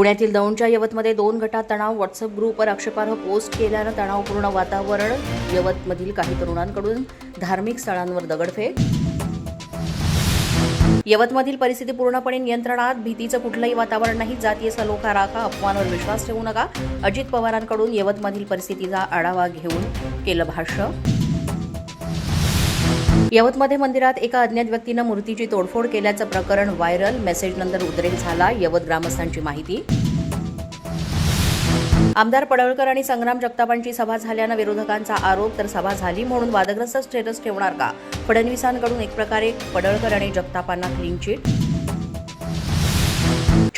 पुण्यातील दौंडच्या यवतमध्ये दोन गटात तणाव व्हॉट्सअप ग्रुपवर आक्षेपार्ह पोस्ट केल्यानं तणावपूर्ण वातावरण यवतमधील काही तरुणांकडून धार्मिक स्थळांवर दगडफेक. यवतमधील परिस्थिती पूर्णपणे नियंत्रणात भीतीचं कुठलंही वातावरण नाही जातीय सलोखा राखा अफवांवर विश्वास ठेवू नका. अजित पवारांकडून यवतमधील परिस्थितीचा आढावा घेऊन केलं भाष्य. यवतमध्ये मंदिरात एका अज्ञात व्यक्तीनं मूर्तीची तोडफोड केल्याचं प्रकरण व्हायरल. मेसेजनंतर उद्रेक झाला. यवत ग्रामस्थांची माहिती. आमदार पडळकर आणि संग्राम जगतापांची सभा झाल्यानं विरोधकांचा आरोप तर सभा झाली म्हणून वादग्रस्त स्टेटस ठेवणार का? फडणवीसांकडून एक प्रकारे पडळकर आणि जगतापांना क्लीन चिट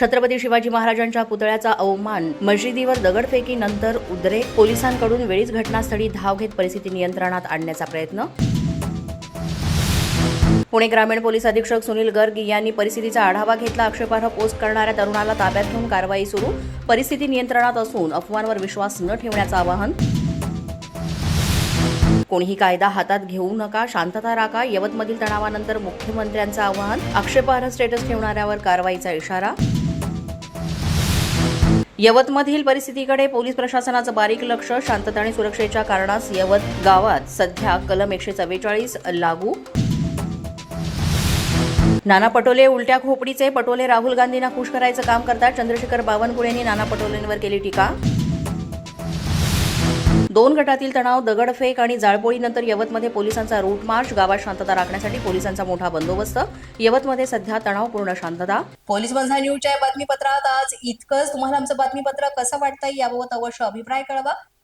छत्रपती शिवाजी महाराजांच्या पुतळ्याचा अवमान मशिदीवर दगडफेकीनंतर उद्रेक पोलिसांकडून वेळीच घटनास्थळी धाव घेत परिस्थिती नियंत्रणात आणण्याचा प्रयत्न पुणे ग्रामीण पोलीस अधीक्षक सुनील गर्ग यांनी परिस्थितीचा आढावा घेतला. आक्षेपार्ह पोस्ट करणाऱ्या तरुणाला ताब्यात घेऊन कारवाई सुरू. परिस्थिती नियंत्रणात असून अफवांवर विश्वास न ठेवण्याचं आवाहन. कोणीही कायदा हातात घेऊ नका शांतता राखा यवतमधील तणावानंतर मुख्यमंत्र्यांचं आवाहन. आक्षेपार्ह स्टेटस ठेवणाऱ्यावर कारवाईचा इशारा. यवतमधील परिस्थितीकडे पोलीस प्रशासनाचं बारीक लक्ष. शांतता आणि सुरक्षेच्या कारणास यवत गावात सध्या कलम एकशे चव्वेचाळीस लागू. नाना पटोले उलट्या खोपडीचे पटोले राहुल गांधींना खुश करायचं काम करतात. चंद्रशेखर बावनकुळेंनी नाना पटोलेंवर केली टीका. दोन गटातील तणाव दगडफेक आणि जाळपोळीनंतर यवतमध्ये पोलिसांचा रूट मार्च गावात शांतता राखण्यासाठी पोलिसांचा मोठा बंदोबस्त. यवतमध्ये सध्या तणावपूर्ण शांतता. पोलीस बंधा न्यूजच्या बातमीपत्रात आज इतकंच. तुम्हाला आमचं बातमीपत्र कसं वाटतंय याबाबत अवश्य अभिप्राय कळवा.